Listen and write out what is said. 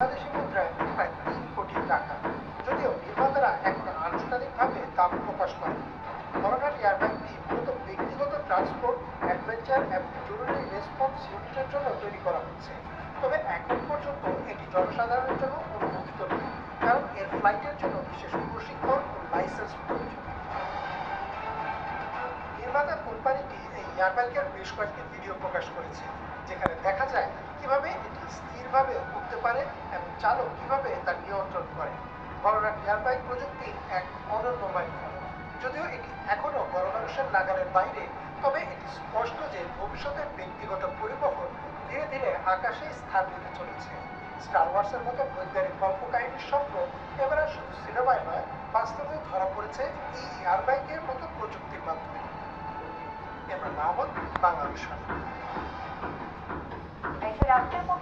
বাংলাদেশি মুদ্রায় প্রায় কোটি টাকা। যদিও নির্মাতারা এখনও আনুষ্ঠানিকভাবে দাম প্রকাশ করেনি। করোনার এয়ারব্যাগটি মূলত ব্যক্তিগত ট্রান্সপোর্ট অ্যাডভেঞ্চার এবং জরুরি রেসপন্স ইউনিটের জন্য তৈরি করা হচ্ছে। তবে এখন পর্যন্ত এটি জনসাধারণের জন্য অনুমোদিত নয়, কারণ এর ফ্লাইটের জন্য বিশেষ প্রশিক্ষণ ও লাইসেন্স প্রয়োজন। নির্মাতা কোম্পানিটি এই এয়ারব্যাগের বেশ কয়েকটি ভিডিও প্রকাশ করেছে, যেখানে দেখা যায় কীভাবে পারে এবং চালক কীভাবে তা নিয়ন্ত্রণ করে। করোনা এয়ারব্যাগ প্রযুক্তি এক অনন্য মাইলফলক যদিও এটি এখনও গণমানুষের নাগালের বাইরে, তবে এটি স্পষ্ট যে ভবিষ্যতের ব্যক্তিগত পরিবহন ধীরে ধীরে আকাশে স্থান নিতে চলেছে। স্টার ওয়ার্সের মতো বৈজ্ঞানিক কল্পকাহিনীর স্বপ্ন এবার আর শুধু সিনেমায় নয়, বাস্তবে ধরা পড়েছে এই এয়ারব্যাগের মতো প্রযুক্তির মাধ্যমে। এবার দেশের রাষ্ট্রের কোনো